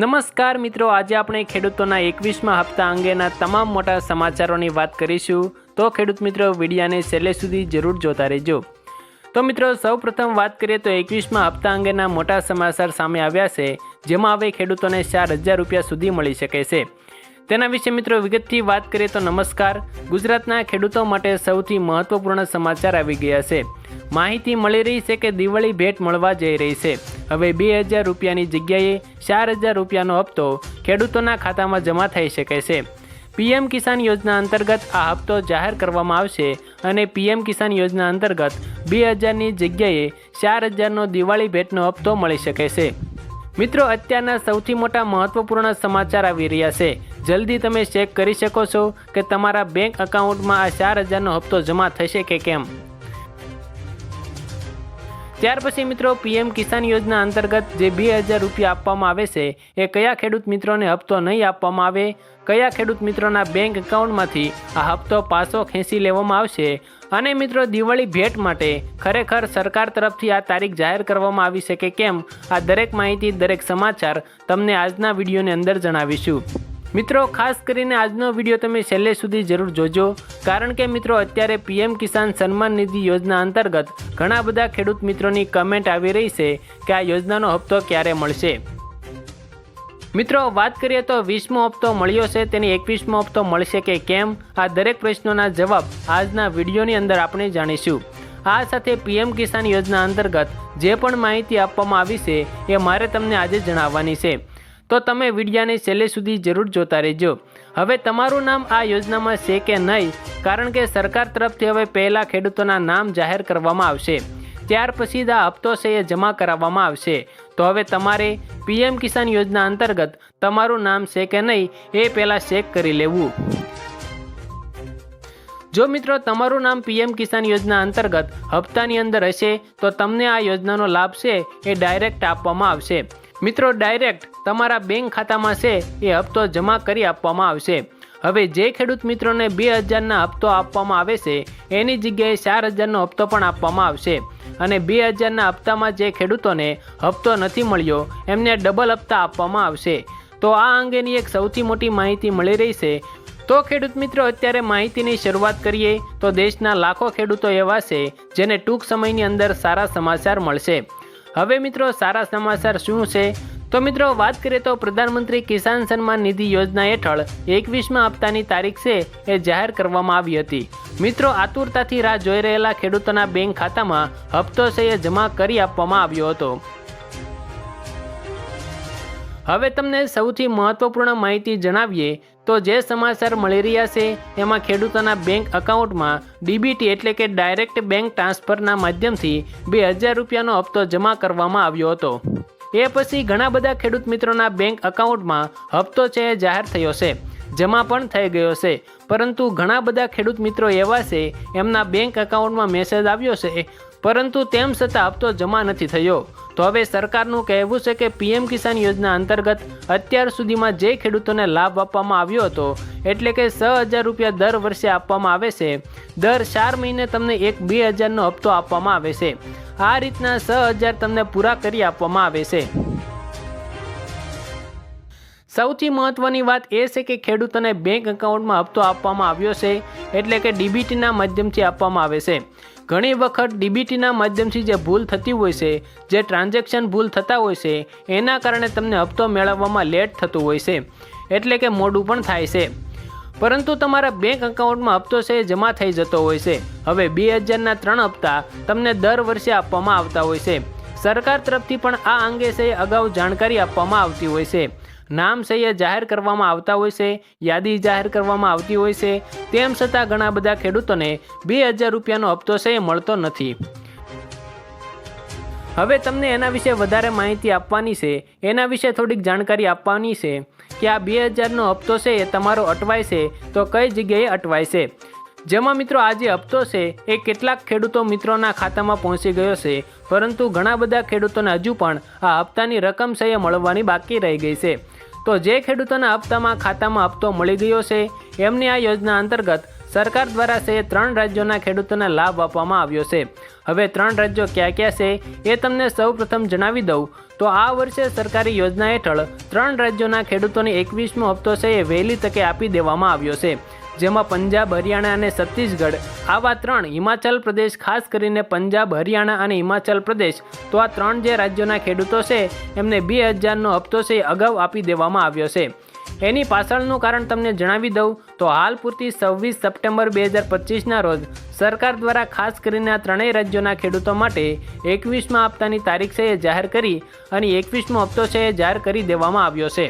નમસ્કાર મિત્રો, આજે આપણે ખેડૂતોના એકવીસમાં હપ્તા અંગેના તમામ મોટા સમાચારોની વાત કરીશું. તો ખેડૂત મિત્રો, વિડીયાને છેલ્લે સુધી જરૂર જોતા રહેજો. તો મિત્રો, સૌપ્રથમ વાત કરીએ તો એકવીસમાં હપ્તા અંગેના મોટા સમાચાર સામે આવ્યા છે, જેમાં હવે ખેડૂતોને ચાર હજાર રૂપિયા સુધી મળી શકે છે. તેના વિશે મિત્રો, વિગતથી વાત કરીએ તો નમસ્કાર. ગુજરાતના ખેડૂતો માટે સૌથી મહત્વપૂર્ણ સમાચાર આવી ગયા છે. માહિતી મળી રહી છે કે દિવાળી ભેટ મળવા જઈ રહી છે. હવે બે હજાર રૂપિયાની જગ્યાએ ચાર હજાર રૂપિયાનો હપ્તો ખેડૂતોના ખાતામાં જમા થઈ શકે છે. પીએમ કિસાન યોજના અંતર્ગત આ હપ્તો જાહેર કરવામાં આવશે અને પીએમ કિસાન યોજના અંતર્ગત બે હજારની જગ્યાએ ચાર હજારનો દિવાળી ભેટનો હપ્તો મળી શકે છે. મિત્રો, અત્યારના સૌથી મોટા મહત્વપૂર્ણ સમાચાર આવી રહ્યા છે. જલ્દી તમે ચેક કરી શકો છો કે તમારા બેંક એકાઉન્ટમાં આ ચાર હજારનો હપ્તો જમા થશે કે કેમ? ત્યાર પછી મિત્રો પીએમ કિસાન યોજના અંતર્ગત જે બે હજાર રૂપિયા આપવામાં આવે છે, એ કયા ખેડૂત મિત્રોને હપ્તો નહીં આપવામાં આવે, કયા ખેડૂત મિત્રોના બેંક એકાઉન્ટમાંથી આ હપ્તો પાછો ખેંચી લેવામાં આવશે અને મિત્રો દિવાળી ભેટ માટે ખરેખર સરકાર તરફથી આ તારીખ જાહેર કરવામાં આવી છે કે કેમ, આ દરેક માહિતી, દરેક સમાચાર તમને આજના વિડીયોની અંદર જણાવીશું. મિત્રો, ખાસ કરીને આજનો વીડિયો તમે છેલ્લે સુધી જરૂર જોજો, કારણ કે મિત્રો, અત્યારે પીએમ કિસાન સન્માન નિધિ યોજના અંતર્ગત ઘણા બધા ખેડૂત મિત્રોની કમેન્ટ આવી રહી છે કે આ યોજનાનો હપ્તો ક્યારે મળશે. મિત્રો, વાત કરીએ તો વીસમો હપ્તો મળ્યો છે, તેની એકવીસમો હપ્તો મળશે કે કેમ? આ દરેક પ્રશ્નોના જવાબ આજના વિડીયોની અંદર આપણે જાણીશું. આ સાથે પીએમ કિસાન યોજના અંતર્ગત જે પણ માહિતી આપવામાં આવી છે, એ મારે તમને આજે જણાવવાની છે. તો તમે વિડીયાને છેલ્લે સુધી જરૂર જોતા રહેજો. હવે તમારું નામ આ યોજનામાં છે કે નહીં? કારણ કે સરકાર તરફથી હવે પહેલાં ખેડૂતોના નામ જાહેર કરવામાં આવશે. ત્યાર પછી આ હપ્તો છે એ જમા કરાવવામાં આવશે. તો હવે તમારે પીએમ કિસાન યોજના અંતર્ગત તમારું નામ છે કે નહીં એ પહેલાં ચેક કરી લેવું. જો મિત્રો તમારું નામ પીએમ કિસાન યોજના અંતર્ગત હપ્તાની અંદર હશે, તો તમને આ યોજનાનો લાભ છે એ ડાયરેક્ટ આપવામાં આવશે. મિત્રો ડાયરેક્ટ તમારા બેંક ખાતામાં છે, એ હપ્તો જમા કરી આપવામાં આવશે. હવે જે ખેડૂત મિત્રોને બે હજારના હપ્તો આપવામાં આવે છે, એની જગ્યાએ ચાર હજારનો હપ્તો પણ આપવામાં આવશે. અને બે હજારના હપ્તામાં જે ખેડૂતોને હપ્તો નથી મળ્યો, એમને ડબલ હપ્તા આપવામાં આવશે. તો આ અંગેની એક સૌથી મોટી માહિતી મળી રહી છે. તો ખેડૂત મિત્રો, અત્યારે માહિતીની શરૂઆત કરીએ, તો દેશના લાખો ખેડૂતો એવા છે, જેને ટૂંક સમયની અંદર સારા સમાચાર મળશે. હવે મિત્રો સારા સમાચાર શું છે? તો મિત્રો વાત કરીએ તો પ્રધાનમંત્રી કિસાન સન્માન નિધિ યોજના હેઠળ એકવીસમાં હપ્તાની તારીખ છે એ જાહેર કરવામાં આવી હતી. મિત્રો આતુરતાથી રાહ જોઈ રહેલા ખેડૂતોના બેંક ખાતામાં હપ્તો છે એ જમા કરી આપવામાં આવ્યો હતો. હવે તમને સૌથી મહત્વપૂર્ણ માહિતી જણાવીએ તો જે સમાચાર મળી રહ્યા છે, એમાં ખેડૂતોના બેંક એકાઉન્ટમાં ડીબીટી એટલે કે ડાયરેક્ટ બેંક ટ્રાન્સફરના માધ્યમથી બે હજાર રૂપિયાનો હપ્તો જમા કરવામાં આવ્યો હતો. એ પછી ઘણા બધા ખેડૂત મિત્રોના બેંક એકાઉન્ટમાં હપ્તો છે જાહેર થયો છે. જમા પણ થઈ ગયો છે. પરંતુ ઘણા બધા ખેડૂત મિત્રો એવા છે, એમના બેંક એકાઉન્ટમાં મેસેજ આવ્યો છે, પરંતુ તેમ છતાં હપ્તો જમા નથી થયો. તો હવે સરકારનું કહેવું છે કે પીએમ કિસાન યોજના અંતર્ગત અત્યાર સુધીમાં જે ખેડૂતોને લાભ આપવામાં આવ્યો હતો, એટલે કે છ હજાર રૂપિયા દર વર્ષે આપવામાં આવે છે, દર ચાર મહિને તમને એક બે હજારનો હપ્તો આપવામાં આવે છે. આ રીતના છ હજાર તમને પૂરા કરી આપવામાં આવે છે. સૌથી મહત્વની વાત એ છે કે ખેડૂતોને બેંક એકાઉન્ટમાં હપ્તો આપવામાં આવ્યો છે, એટલે કે ડીબીટીના માધ્યમથી આપવામાં આવે છે. ઘણી વખત ડીબીટીના માધ્યમથી જે ભૂલ થતી હોય છે, જે ટ્રાન્ઝેક્શન ભૂલ થતા હોય છે, એના કારણે તમને હપ્તો મેળવવામાં લેટ થતું હોય છે, એટલે કે મોડું પણ થાય છે. પરંતુ તમારા બેંક એકાઉન્ટમાં હપ્તો છે જમા થઈ જતો હોય છે. હવે બે હજારના ત્રણ હપ્તા તમને દર વર્ષે આપવામાં આવતા હોય છે. સરકાર તરફથી પણ આ અંગે છે અગાઉ જાણકારી આપવામાં આવતી હોય છે. નામ છે જાહેર કરવામાં આવતા હોય છે, યાદી જાહેર કરવામાં આવતી હોય છે, તેમ છતાં ઘણા બધા ખેડૂતોને બે હજાર રૂપિયાનો હપ્તો છે મળતો નથી. હવે તમને એના વિશે વધારે માહિતી આપવાની છે, એના વિશે થોડીક જાણકારી આપવાની છે કે આ બે હજારનો હપ્તો છે એ તમારો અટવાય છે, તો કઈ જગ્યાએ અટવાય છે? જેમાં મિત્રો આજે હપ્તો છે, એ કેટલાક ખેડૂતો મિત્રોના ખાતામાં પહોંચી ગયો છે. પરંતુ ઘણા બધા ખેડૂતોને હજુ પણ આ હપ્તાની રકમ છે મળવાની બાકી રહી ગઈ છે. તો જે ખેડૂતોના હપ્તામાં ખાતામાં હપ્તો મળી ગયો છે, એમની આ યોજના અંતર્ગત સરકાર દ્વારા છે ત્રણ રાજ્યોના ખેડૂતોને લાભ આપવામાં આવ્યો છે. હવે ત્રણ રાજ્યો ક્યાં ક્યાં છે, એ તમને સૌ પ્રથમ જણાવી દઉં. તો આ વર્ષે સરકારી યોજના હેઠળ ત્રણ રાજ્યોના ખેડૂતોને એકવીસમો હપ્તો છે એ વહેલી તકે આપી દેવામાં આવ્યો છે. જેમાં પંજાબ, હરિયાણા અને છત્તીસગઢ. આવા ત્રણ હિમાચલ પ્રદેશ, ખાસ કરીને પંજાબ, હરિયાણા અને હિમાચલ પ્રદેશ, તો આ ત્રણ જે રાજ્યોના ખેડૂતો છે, એમને બે હજારનો હપ્તો છે અગાઉ આપી દેવામાં આવ્યો છે. એની પાછળનું કારણ તમને જણાવી દઉં, તો હાલ પૂરતી છવ્વીસ સપ્ટેમ્બર બે હજાર પચીસના રોજ, સરકાર દ્વારા ખાસ કરીને આ ત્રણેય રાજ્યોના ખેડૂતો માટે એકવીસમાં હપ્તાની તારીખ છે એ જાહેર કરી, અને એકવીસમો હપ્તો છે એ જાહેર કરી દેવામાં આવ્યો છે.